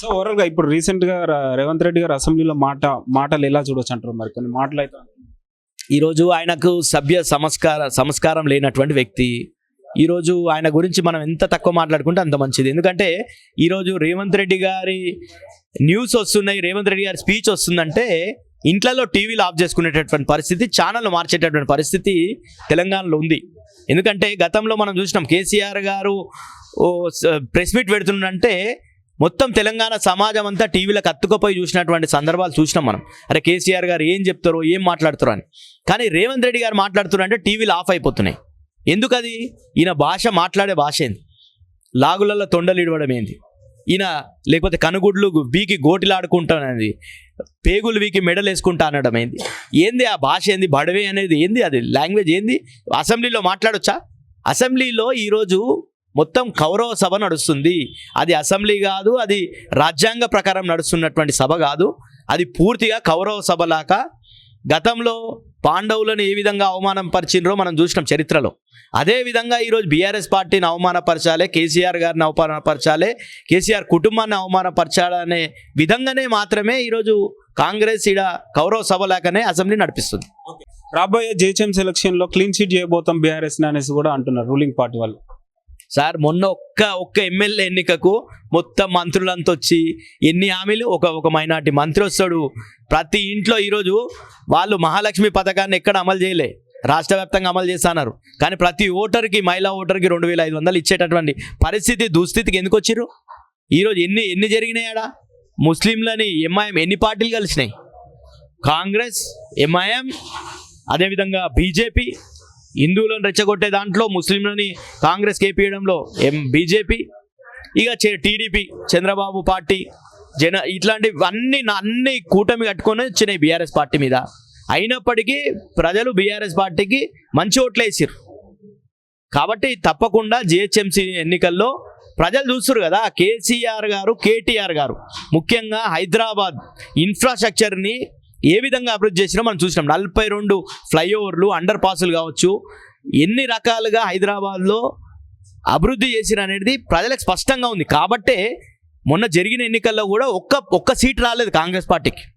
So ఓవరాల్గా ఇప్పుడు రీసెంట్గా రేవంత్ రెడ్డి గారు అసెంబ్లీలో మాట మాటలు ఎలా చూడొచ్చు అంటారు మరి? కొన్ని మాటలు అయితే ఈరోజు ఆయనకు సభ్య సంస్కార సంస్కారం లేనటువంటి వ్యక్తి. ఈరోజు ఆయన గురించి మనం ఎంత తక్కువ మాట్లాడుకుంటే అంత మంచిది. ఎందుకంటే ఈరోజు రేవంత్ రెడ్డి గారి న్యూస్ వస్తున్నాయి రేవంత్ రెడ్డి గారి స్పీచ్ వస్తుందంటే ఇంట్లలో టీవీలు ఆఫ్ చేసుకునేటటువంటి పరిస్థితి ఛానల్ మార్చేటటువంటి పరిస్థితి తెలంగాణలో ఉంది. ఎందుకంటే గతంలో మనం చూసినాం కేసీఆర్ గారు ఓ ప్రెస్ మీట్ పెడుతుండంటే మొత్తం తెలంగాణ సమాజం అంతా టీవీలకు అత్తుకపోయి చూసినటువంటి సందర్భాలు చూసినాం మనం. అరే కేసీఆర్ గారు ఏం చెప్తారో ఏం మాట్లాడుతారో అని. కానీ రేవంత్ రెడ్డి గారు మాట్లాడుతున్నారంటే టీవీలు ఆఫ్ అయిపోతున్నాయి. ఎందుకది? ఈయన భాష మాట్లాడే భాష ఏంది? లాగులలో తొండలు ఇడవడం ఏంది? ఈయన లేకపోతే కనుగుడ్లు వీకి గోటిలాడుకుంటానది పేగులు వీకి మెడలు వేసుకుంటా అనడం ఏంది? ఏంది ఆ భాష ఏంది? బడవే అనేది ఏంది అది? లాంగ్వేజ్ ఏంది? అసెంబ్లీలో మాట్లాడొచ్చా? అసెంబ్లీలో ఈరోజు మొత్తం కౌరవ సభ నడుస్తుంది. అది అసెంబ్లీ కాదు అది రాజ్యాంగ ప్రకారం నడుస్తున్నటువంటి సభ కాదు. అది పూర్తిగా కౌరవ సభలాగా గతంలో పాండవులను ఏ విధంగా అవమానం పరిచిండ్రో మనం చూసినాం చరిత్రలో. అదే విధంగా ఈరోజు బీఆర్ఎస్ పార్టీని అవమానపరచాలే కేసీఆర్ గారిని అవమానపరచాలే కేసీఆర్ కుటుంబాన్ని అవమానపరచాలనే విధంగానే మాత్రమే ఈరోజు కాంగ్రెస్ ఈడ కౌరవ సభ లేకనే అసెంబ్లీ నడిపిస్తుంది. రాబోయే జేహెచ్ఎం సెలక్షన్లో క్లీన్ షీట్ చేయబోతాం బీఆర్ఎస్ అనేసి కూడా అంటున్నారు రూలింగ్ పార్టీ వాళ్ళు. సార్ మొన్న ఒక్క ఒక్క ఎమ్మెల్యే ఎన్నికకు మొత్తం మంత్రులంతా వచ్చి ఎన్ని హామీలు? ఒక ఒక మైనార్టీ మంత్రి వస్తాడు. ప్రతి ఇంట్లో ఈరోజు వాళ్ళు మహాలక్ష్మి పథకాన్ని ఎక్కడ అమలు చేయలే. రాష్ట్ర వ్యాప్తంగా అమలు చేస్తున్నారు. కానీ ప్రతి ఓటర్కి మహిళా ఓటర్కి రెండు వేల ఐదు వందలు ఇచ్చేటటువంటి పరిస్థితి దుస్థితికి ఎందుకు వచ్చిర్రు? ఈరోజు ఎన్ని ఎన్ని జరిగినాయాడా ముస్లింలని ఎంఐఎం ఎన్ని పార్టీలు కలిసినాయి? కాంగ్రెస్ ఎంఐఎం అదేవిధంగా బీజేపీ హిందువులను రెచ్చగొట్టే దాంట్లో ముస్లింలని కాంగ్రెస్ కేపీయడంలో ఎం బీజేపీ ఇక టీడీపీ చంద్రబాబు పార్టీ జన ఇట్లాంటివన్నీ అన్ని అన్ని కూటమి కట్టుకొని వచ్చినాయి బీఆర్ఎస్ పార్టీ మీద. అయినప్పటికీ ప్రజలు బీఆర్ఎస్ పార్టీకి మంచి ఓట్లు వేసారు కాబట్టి తప్పకుండా జిహెచ్ఎంసీ ఎన్నికల్లో ప్రజలు చూస్తారు కదా కేసీఆర్ గారు కేటీఆర్ గారు. ముఖ్యంగా హైదరాబాద్ ఇన్ఫ్రాస్ట్రక్చర్ని ఏ విధంగా అభివృద్ధి చేసినా మనం చూసినాం. నలభై రెండు ఫ్లైఓవర్లు అండర్ పాసులు కావచ్చు. ఎన్ని రకాలుగా హైదరాబాద్లో అభివృద్ధి చేసిన అనేది ప్రజలకు స్పష్టంగా ఉంది. కాబట్టే మొన్న జరిగిన ఎన్నికల్లో కూడా ఒక్క ఒక్క సీట్ రాలేదు కాంగ్రెస్ పార్టీకి.